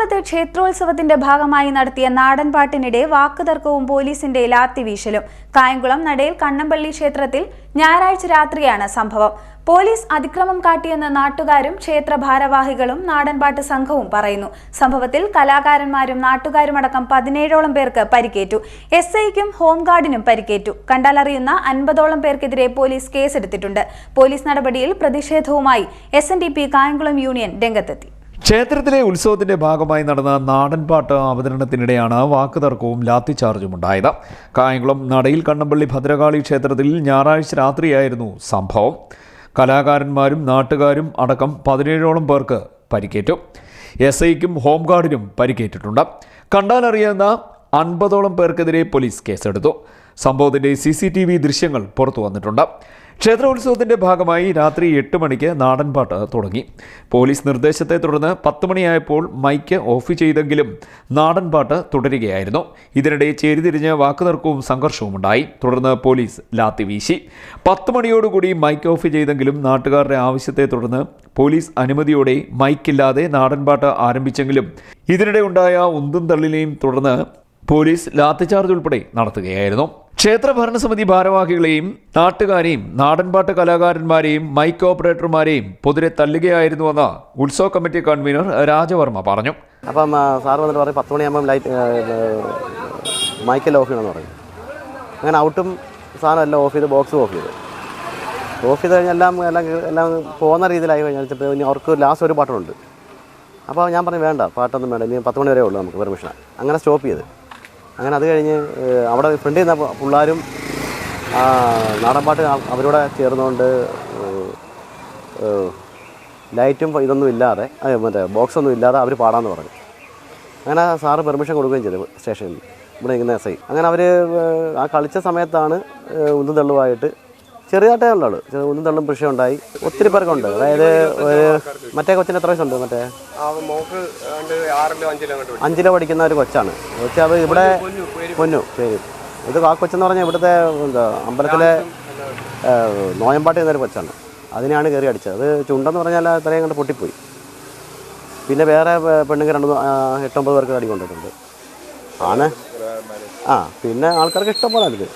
കായംകുളത്തെ ക്ഷേത്രോത്സവത്തിന്റെ ഭാഗമായി നടത്തിയ നാടൻപാട്ടിനിടെ വാക്കുതർക്കവും പോലീസിന്റെ ലാത്തിവീശലും കായംകുളം നടയിൽ കണ്ണമ്പള്ളി ക്ഷേത്രത്തിൽ ഞായറാഴ്ച രാത്രിയാണ് സംഭവം. പോലീസ് അതിക്രമം കാട്ടിയെന്ന് നാട്ടുകാരും ക്ഷേത്ര ഭാരവാഹികളും നാടൻപാട്ട് സംഘവും പറയുന്നു. സംഭവത്തിൽ കലാകാരന്മാരും നാട്ടുകാരുമടക്കം പതിനേഴോളം പേർക്ക് പരിക്കേറ്റു. എസ് ഐക്കും ഹോംഗാർഡിനും പരിക്കേറ്റു. കണ്ടാലറിയുന്ന അൻപതോളം പേർക്കെതിരെ പോലീസ് കേസെടുത്തിട്ടുണ്ട്. പോലീസ് നടപടിയിൽ പ്രതിഷേധവുമായി എസ് കായംകുളം യൂണിയൻ രംഗത്തെത്തി. ക്ഷേത്രത്തിലെ ഉത്സവത്തിന്റെ ഭാഗമായി നടന്ന നാടൻപാട്ട് അവതരണത്തിനിടെയാണ് വാക്കുതർക്കവും ലാത്തിചാർജും ഉണ്ടായത്. കായംകുളം നടയിൽ കണ്ണമ്പള്ളി ഭദ്രകാളി ക്ഷേത്രത്തിൽ ഞായറാഴ്ച രാത്രിയായിരുന്നു സംഭവം. കലാകാരന്മാരും നാട്ടുകാരും അടക്കം പതിനേഴോളം പേർക്ക് പരിക്കേറ്റു. എസ് ഐക്കും ഹോംഗാർഡിനും പരിക്കേറ്റിട്ടുണ്ട്. കണ്ടാലറിയാവുന്ന അൻപതോളം പേർക്കെതിരെ പോലീസ് കേസെടുത്തു. സംഭവത്തിന്റെ സി സി ടി വി ദൃശ്യങ്ങൾ പുറത്തു വന്നിട്ടുണ്ട്. ക്ഷേത്രോത്സവത്തിന്റെ ഭാഗമായി രാത്രി എട്ട് മണിക്ക് നാടൻപാട്ട് തുടങ്ങി. പോലീസ് നിർദ്ദേശത്തെ തുടർന്ന് പത്ത് മണിയായപ്പോൾ മൈക്ക് ഓഫ് ചെയ്തെങ്കിലും നാടൻപാട്ട് തുടരുകയായിരുന്നു. ഇതിനിടെ ചേരിതിരിഞ്ഞ് വാക്കുതർക്കവും സംഘർഷവും ഉണ്ടായി. തുടർന്ന് പോലീസ് ലാത്തി വീശി. പത്ത് മണിയോടുകൂടി മൈക്ക് ഓഫ് ചെയ്തെങ്കിലും നാട്ടുകാരുടെ ആവശ്യത്തെ തുടർന്ന് പോലീസ് അനുമതിയോടെ മൈക്കില്ലാതെ നാടൻപാട്ട് ആരംഭിച്ചെങ്കിലും ഇതിനിടെ ഉണ്ടായ ഉന്തും തള്ളിനെയും തുടർന്ന് പോലീസ് ലാത്തിചാർജ് ഉൾപ്പെടെ നടത്തുകയായിരുന്നു. ക്ഷേത്ര ഭരണസമിതി ഭാരവാഹികളെയും നാട്ടുകാരെയും നാടൻപാട്ട് കലാകാരന്മാരെയും മൈക്ക് ഓപ്പറേറ്റർമാരെയും പൊതുരെ തല്ലുകയായിരുന്നുവെന്ന് ഉത്സവ കമ്മിറ്റി കൺവീനർ രാജവർമ്മ പറഞ്ഞു. അപ്പം സാർ വന്നിട്ട് പറയും പത്ത് മണിയാകുമ്പം ലൈറ്റ് മൈക്കെല്ലാം ഓഫ് ചെയ്യണമെന്ന് പറയും. അങ്ങനെ ഔട്ടും സാധനം എല്ലാം ഓഫ് ചെയ്ത് ബോക്സ് ഓഫ് ചെയ്തു. ഓഫ് ചെയ്ത് കഴിഞ്ഞാൽ എല്ലാം എല്ലാം എല്ലാം പോകുന്ന രീതിയിലായി കഴിഞ്ഞാൽ ചിലപ്പോൾ ഇനി അവർക്ക് ലാസ്റ്റ് ഒരു പാട്ടുണ്ട്. അപ്പോൾ ഞാൻ പറഞ്ഞു വേണ്ട പാട്ടൊന്നും വേണ്ട ഇനി പത്ത് മണി വരെ ഉള്ളൂ നമുക്ക് പെർമിഷൻ അങ്ങനെ സ്റ്റോപ്പ് ചെയ്ത്. അങ്ങനെ അത് കഴിഞ്ഞ് അവിടെ ഫ്രണ്ടിൽ നിന്ന പിള്ളേരും നാടൻപാട്ട് അവരോടെ ചേർന്നുകൊണ്ട് ലൈറ്റും ഇതൊന്നും ഇല്ലാതെ മറ്റേ ബോക്സ് ഒന്നും ഇല്ലാതെ അവർ പാടാന്ന് പറഞ്ഞു. അങ്ങനെ സാറ് പെർമിഷൻ കൊടുക്കുകയും ചെയ്തു സ്റ്റേഷനിൽ. ഇവിടെ ഇങ്ങനെ എസ് ഐ. അങ്ങനെ അവർ ആ കളിച്ച സമയത്താണ് ഏഹ്, ഉന്തും തള്ളുമായിട്ട് ചെറിയതായിട്ടേ ഉള്ളൂ ഉന്തും തള്ളും പ്രശ്നം ഉണ്ടായി. ഒത്തിരി പേർക്കുണ്ട്. അതായത് ഒരു മറ്റേ കൊച്ചിന് എത്ര വയസ്സുണ്ട് മറ്റേ അഞ്ചിലോ പഠിക്കുന്ന ഒരു കൊച്ചാണ്. കൊച്ചു അത് ഇവിടെ പൊന്നു പേര്. ഇത് ആ കൊച്ചെന്ന് പറഞ്ഞാൽ ഇവിടുത്തെ എന്താ അമ്പലത്തിലെ നോയമ്പാട്ട് ചെയ്യുന്ന എന്നൊരു കൊച്ചാണ്. അതിനെയാണ് കയറി അടിച്ചത്. അത് ചുണ്ടെന്ന് പറഞ്ഞാൽ അത്രയും കണ്ട് പൊട്ടിപ്പോയി. പിന്നെ വേറെ പെണ്ണുങ്ങൾ രണ്ട് എട്ടൊമ്പത് പേർക്ക് അടി കൊണ്ടിട്ടുണ്ട് ആണ്? ആ പിന്നെ ആൾക്കാർക്ക് ഇഷ്ടം പോലെ അല്ലേ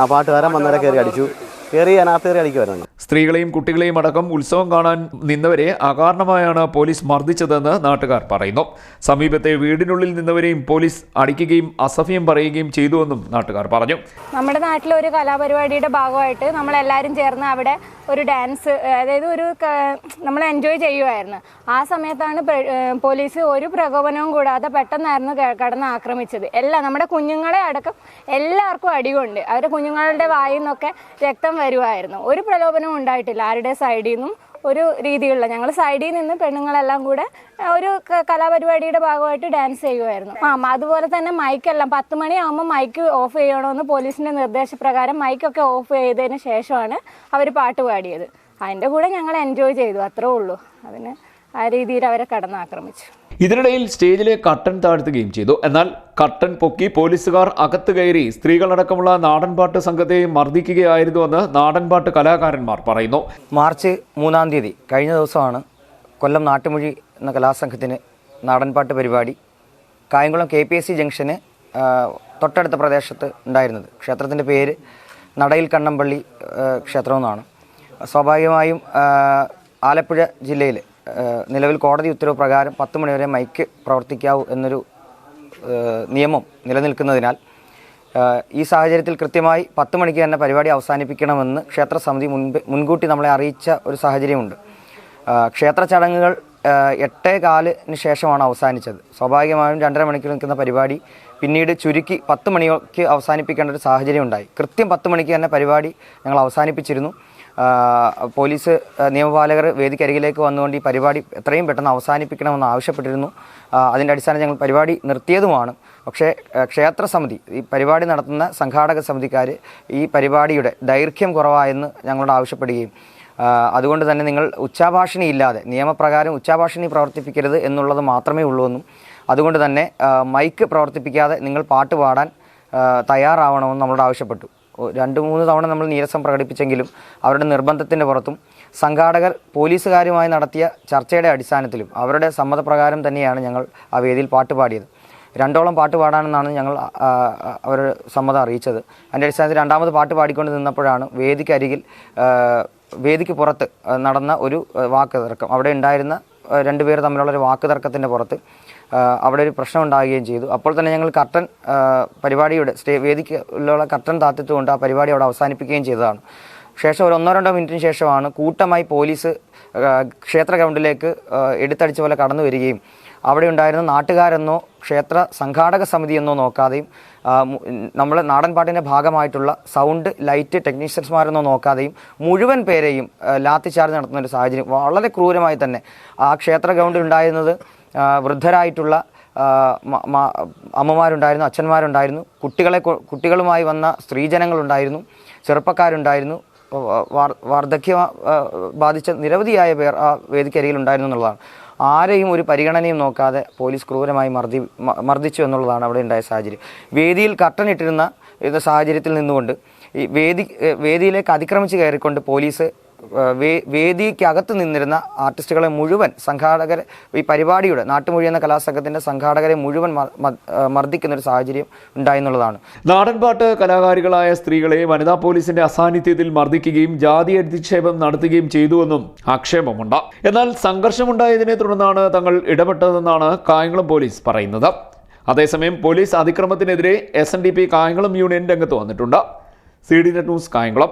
ആ പാട്ടുകാരൻ വന്നവരെ കയറി അടിച്ചു. കയറി അതിനകത്ത് കയറി അടിക്കുമായിരുന്നു സ്ത്രീകളെയും കുട്ടികളെയും അടക്കം ഉത്സവം കാണാൻ നിന്നവരെ അകാരണമായാണ് പോലീസ് മർദ്ദിച്ചതെന്ന് നാട്ടുകാർ പറയുന്നു. സമീപത്തെ വീടിനുള്ളിൽ നിന്നവരെയും പോലീസ് അടിക്കുകയും അസഫ്യം പറയുകയും ചെയ്തുവെന്നും നാട്ടുകാർ പറഞ്ഞു. നമ്മുടെ നാട്ടിലെ ഒരു കലാപരിപാടിയുടെ ഭാഗമായിട്ട് നമ്മളെല്ലാവരും ചേർന്ന് അവിടെ ഒരു ഡാൻസ് അതായത് ഒരു നമ്മൾ എൻജോയ് ചെയ്യുമായിരുന്നു ആ സമയത്താണ് പോലീസ് ഒരു പ്രകോപനവും കൂടാതെ പെട്ടെന്നായിരുന്നു കടന്ന് ആക്രമിച്ചത്. എല്ലാം നമ്മുടെ കുഞ്ഞുങ്ങളെ അടക്കം എല്ലാവർക്കും അടികൊണ്ട് അവരുടെ കുഞ്ഞുങ്ങളുടെ വായിൽ നിന്നൊക്കെ രക്തം വരുമായിരുന്നു ഒരു പ്രലോഭനവും ഉണ്ടായിട്ടില്ല ആരുടെ സൈഡിൽ നിന്നും ഒരു രീതിയുള്ള ഞങ്ങൾ സൈഡിൽ നിന്ന് പെണ്ണുങ്ങളെല്ലാം കൂടെ ഒരു കലാപരിപാടിയുടെ ഭാഗമായിട്ട് ഡാൻസ് ചെയ്യുമായിരുന്നു ആ അതുപോലെ തന്നെ മൈക്കെല്ലാം പത്ത് മണിയാകുമ്പോൾ മൈക്ക് ഓഫ് ചെയ്യണമെന്ന് പോലീസിന്റെ നിർദ്ദേശപ്രകാരം മൈക്കൊക്കെ ഓഫ് ചെയ്തതിന് ശേഷമാണ് അവർ പാട്ട് പാടിയത്. അതിന്റെ കൂടെ ഞങ്ങൾ എൻജോയ് ചെയ്തു അത്രേ ഉള്ളൂ. അതിന് ആ രീതിയിൽ അവരെ കടന്നാക്രമിച്ചു. ഇതിനിടയിൽ സ്റ്റേജിലെ കട്ടൻ താഴ്ത്തുകയും ചെയ്തു. എന്നാൽ കട്ടൻ പൊക്കി പോലീസുകാർ അകത്ത് കയറി സ്ത്രീകളടക്കമുള്ള നാടൻപാട്ട് സംഘത്തെ മർദ്ദിക്കുകയായിരുന്നുവെന്ന് നാടൻപാട്ട് കലാകാരന്മാർ പറയുന്നു. മാർച്ച് മൂന്നാം തീയതി കഴിഞ്ഞ ദിവസമാണ് കൊല്ലം നാട്ടുമൊഴി എന്ന കലാസംഘത്തിന് നാടൻപാട്ട് പരിപാടി Kayamkulam K P S C junction തൊട്ടടുത്ത പ്രദേശത്ത് ഉണ്ടായിരുന്നത്. ക്ഷേത്രത്തിന്റെ പേര് നടയിൽ കണ്ണമ്പള്ളി ക്ഷേത്രമെന്നാണ്. സ്വാഭാവികമായും ആലപ്പുഴ ജില്ലയിൽ നിലവിൽ കോടതി ഉത്തരവ് പ്രകാരം പത്ത് മണിവരെ മൈക്ക് പ്രവർത്തിക്കാവൂ എന്നൊരു നിയമം നിലനിൽക്കുന്നതിനാൽ ഈ സാഹചര്യത്തിൽ കൃത്യമായി പത്ത് മണിക്ക് തന്നെ പരിപാടി അവസാനിപ്പിക്കണമെന്ന് ക്ഷേത്ര സമിതി മുൻപ് മുൻകൂട്ടി നമ്മളെ അറിയിച്ച ഒരു സാഹചര്യമുണ്ട്. ക്ഷേത്ര ചടങ്ങുകൾ എട്ടേ കാലിന് ശേഷമാണ് അവസാനിച്ചത്. സ്വാഭാവികമായും രണ്ടര മണിക്ക് നിൽക്കുന്ന പരിപാടി പിന്നീട് ചുരുക്കി പത്ത് മണിക്ക് അവസാനിപ്പിക്കേണ്ട ഒരു സാഹചര്യം ഉണ്ടായി കൃത്യം പത്ത് മണിക്ക് തന്നെ പരിപാടി ഞങ്ങൾ അവസാനിപ്പിച്ചിരുന്നു. പോലീസ് നിയമപാലകർ വേദിക്കരികിലേക്ക് വന്നുകൊണ്ട് ഈ പരിപാടി എത്രയും പെട്ടെന്ന് അവസാനിപ്പിക്കണമെന്ന് ആവശ്യപ്പെട്ടിരുന്നു. അതിന്റെ അടിസ്ഥാനം ഞങ്ങൾ പരിപാടി നിർത്തിയതുമാണ്. പക്ഷേ ക്ഷേത്ര സമിതി ഈ പരിപാടി നടത്തുന്ന സംഘാടക സമിതിക്കാർ ഈ പരിപാടിയുടെ ദൈർഘ്യം കുറവായെന്ന് ഞങ്ങളോട് ആവശ്യപ്പെടുകയും അതുകൊണ്ട് തന്നെ നിങ്ങൾ ഉച്ചാഭാഷിണി ഇല്ലാതെ നിയമപ്രകാരം ഉച്ചാഭാഷിണി പ്രവർത്തിപ്പിക്കരുത് എന്നുള്ളത് മാത്രമേ ഉള്ളൂ എന്നും അതുകൊണ്ട് തന്നെ മൈക്ക് പ്രവർത്തിപ്പിക്കാതെ നിങ്ങൾ പാട്ട് പാടാൻ തയ്യാറാവണമെന്ന് നമ്മളോട് ആവശ്യപ്പെട്ടു. രണ്ട് മൂന്ന് തവണ നമ്മൾ നീരസം പ്രകടിപ്പിച്ചെങ്കിലും അവരുടെ നിർബന്ധത്തിന്റെ പുറത്തും സംഘാടകർ പോലീസുകാരുമായി നടത്തിയ ചർച്ചയുടെ അടിസ്ഥാനത്തിലും അവരുടെ സമ്മതപ്രകാരം തന്നെയാണ് ഞങ്ങൾ ആ വേദിയിൽ പാട്ട് പാടിയത്. രണ്ടോളം പാട്ട് പാടാനെന്നാണ് ഞങ്ങൾ അവർ സമ്മതം അറിയിച്ചത്. അതിന്റെ അടിസ്ഥാനത്തിൽ രണ്ടാമത് പാട്ട് പാടിക്കൊണ്ട് നിന്നപ്പോഴാണ് വേദിക്കരികിൽ വേദിക്ക് പുറത്ത് നടന്ന ഒരു വാക്ക് തർക്കം. അവിടെ ഉണ്ടായിരുന്ന രണ്ടുപേർ തമ്മിലുള്ള ഒരു വാക്ക് തർക്കത്തിന്റെ പുറത്ത് അവിടെ ഒരു പ്രശ്നം ഉണ്ടാകുകയും ചെയ്തു. അപ്പോൾ തന്നെ ഞങ്ങൾ കർട്ടൻ പരിപാടിയുടെ സ്റ്റേ വേദിക്കുള്ള കർട്ടൻ താത്തിത്തുകൊണ്ട് ആ പരിപാടി അവിടെ അവസാനിപ്പിക്കുകയും ചെയ്തതാണ്. ശേഷം ഒരു ഒന്നോ രണ്ടോ മിനിറ്റിന് ശേഷമാണ് കൂട്ടമായി പോലീസ് ക്ഷേത്ര ഗ്രൗണ്ടിലേക്ക് എടുത്തടിച്ച പോലെ കടന്നു വരികയും അവിടെ ഉണ്ടായിരുന്ന നാട്ടുകാരെന്നോ ക്ഷേത്ര സംഘാടക സമിതി എന്നോ നോക്കാതെയും നമ്മൾ നാടൻപാട്ടിന്റെ ഭാഗമായിട്ടുള്ള സൗണ്ട് ലൈറ്റ് ടെക്നീഷ്യൻസ്മാരെന്നോ നോക്കാതെയും മുഴുവൻ പേരെയും ലാത്തി ലാത്തിച്ചാർജ് നടത്തുന്ന ഒരു സാഹചര്യം വളരെ ക്രൂരമായി തന്നെ ആ ക്ഷേത്ര ഗ്രൗണ്ടിൽ ഉണ്ടായിരുന്നത് വൃദ്ധരായിട്ടുള്ള അമ്മമാരുണ്ടായിരുന്നു അച്ഛന്മാരുണ്ടായിരുന്നു കുട്ടികളെ കുട്ടികളുമായി വന്ന സ്ത്രീജനങ്ങളുണ്ടായിരുന്നു ചെറുപ്പക്കാരുണ്ടായിരുന്നു വാർദ്ധക്യ ബാധിച്ച നിരവധിയായ പേർ ആ വേദിക്കരികിലുണ്ടായിരുന്നു എന്നുള്ളതാണ്. ആരെയും ഒരു പരിഗണനയും നോക്കാതെ പോലീസ് ക്രൂരമായി മർദ്ദി മർദ്ദിച്ചു എന്നുള്ളതാണ് അവിടെ ഉണ്ടായ സാഹചര്യം. വേദിയിൽ ഇത് സാഹചര്യത്തിൽ നിന്നുകൊണ്ട് ഈ വേദി വേദിയിലേക്ക് അതിക്രമിച്ച് കയറിക്കൊണ്ട് പോലീസ് വേദിക്കകത്ത് നിന്നിരുന്ന ആർട്ടിസ്റ്റുകളെ മുഴുവൻ സംഘാടകർ ഈ പരിപാടിയുടെ നാട്ടുമൊഴി എന്ന കലാസംഘത്തിന്റെ സംഘാടകരെ മുഴുവൻ മർദ്ദിക്കുന്ന ഒരു സാഹചര്യം ഉണ്ടായെന്നുള്ളതാണ് നാടൻപാട്ട് കലാകാരികളായ സ്ത്രീകളെ വനിതാ പോലീസിന്റെ അസാന്നിധ്യത്തിൽ മർദ്ദിക്കുകയും ജാതി അധിക്ഷേപം നടത്തുകയും ചെയ്തുവെന്നും ആക്ഷേപമുണ്ട്. എന്നാൽ സംഘർഷമുണ്ടായതിനെ തുടർന്നാണ് തങ്ങൾ ഇടപെട്ടതെന്നാണ് കായംകുളം പോലീസ് പറയുന്നത്. അതേസമയം police അതിക്രമത്തിനെതിരെ S N D P Kayamkulam union രംഗത്ത് വന്നിട്ടുണ്ട്. C D net news Kayamkulam.